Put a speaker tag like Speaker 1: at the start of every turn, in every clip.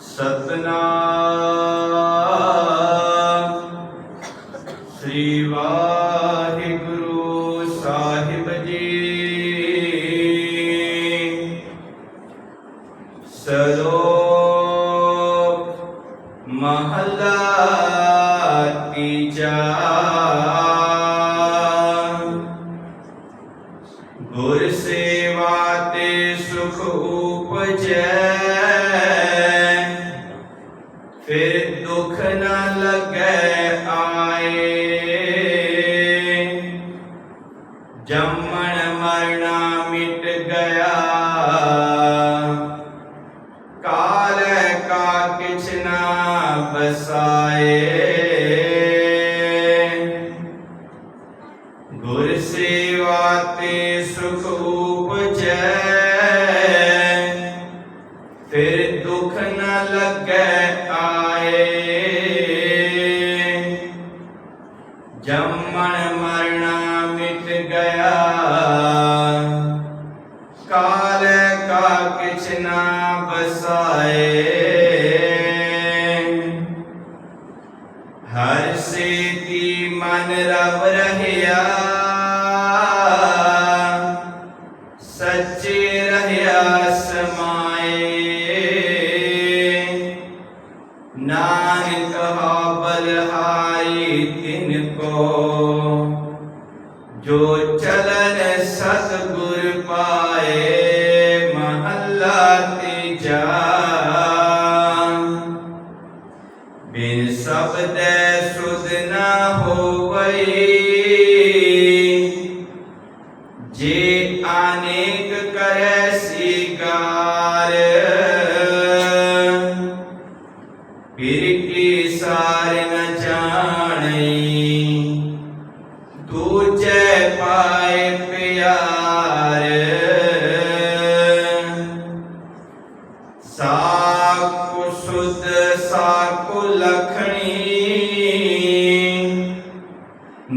Speaker 1: ਸਤਨਾਮ। ਸ੍ਰੀ ਵਾਹਿਗੁਰੂ ਸਾਹਿਬ ਜੀ। ਸਲੋਕ ਮਹਲਾ ਤੀਜਾ ਗੁਰ ਸੇਵਾ ਤੇ ਸੁਖ ਉਪਜੈ। ਫਿਰ ਦੁੱਖ ਨਾ ਲੱਗੈ ਆਏ। ਜੰਮਣ ਮਰਨਾ ਮਿਟ ਗਿਆ। ਕਾਲ ਕਾ ਕਿਛ ਨਾ ਬਸਾਏ ਗੁਰ ਸੇਵਾ ਤੇ ਸੁਖ ਉਪਜੈ। ਹਰ ਸੇਤੀ ਮਨ ਰਵ ਰਹਿਆ। ਸੱਚੇ ਰਹਿਆ ਸਮਾਏ। ਨਾਨਕ ਹੋ ਬਲਹਾਈ ਤਿਨ ਕੋ ਜੋ ਸਬਦੈ ਸੁਧ ਨਾ ਹੋਵਈ। ਜੇ ਅਨੇਕ ਕਰੇ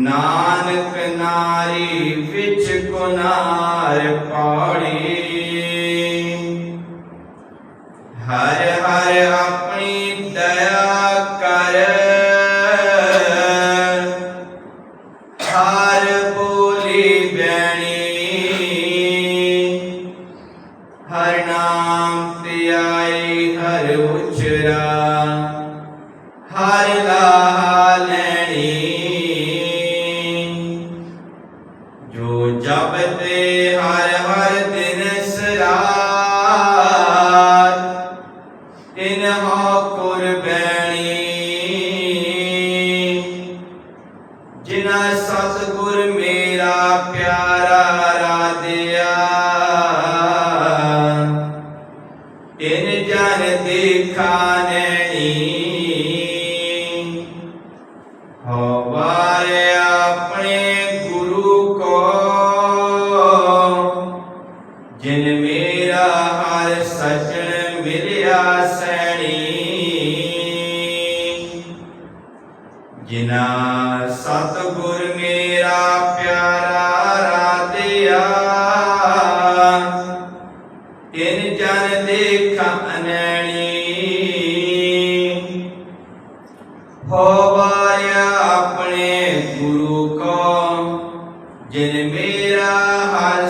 Speaker 1: ਨਾਨਕ ਨਾਰੀ ਵਿੱਚ ਕੁਨਾਰ ਪਾੜੀ ਹਰ ਹਰ ਆਪਣੀ ਦਇਆ ਕਰ। ਹਰ ਬੋਲੀ ਬੈਣੀ। ਹਰ ਨਾਮ ਧਿਆਈ ਹਰ ਉਚਰਾ ਹਰ ਲਾਹ ਜਪਤੇ ਹਰ ਹਰ ਦਿਨ ਸਰਾਤ ਤਿਨ ਹੋ ਕੁਰਬੈਣੀ ਜਿਨਾ ਸਤਿਗੁਰ ਮੇਰਾ ਪਿਆਰਾ ਰਾਧਿਆ, ਤਿਨ ਜਨ ਦੇਖਾ ਨੈਣੀ। ਹਵਾਰੇ ਆਪਣੇ ਸਜਣ ਸੈਣੀ ਜਿਨਾ ਸਤਿਗੁਰ ਮੇਰਾ ਪਿਆਰਾ ਰਾਧਿਆ ਇਨ ਜਨ ਦੇਖਾ ਅਨੈਣੀ। ਹੋਵਾਇਆ ਆਪਣੇ ਗੁਰੂ ਕੋ, ਜਿਨ ਮੇਰਾ ਹਰ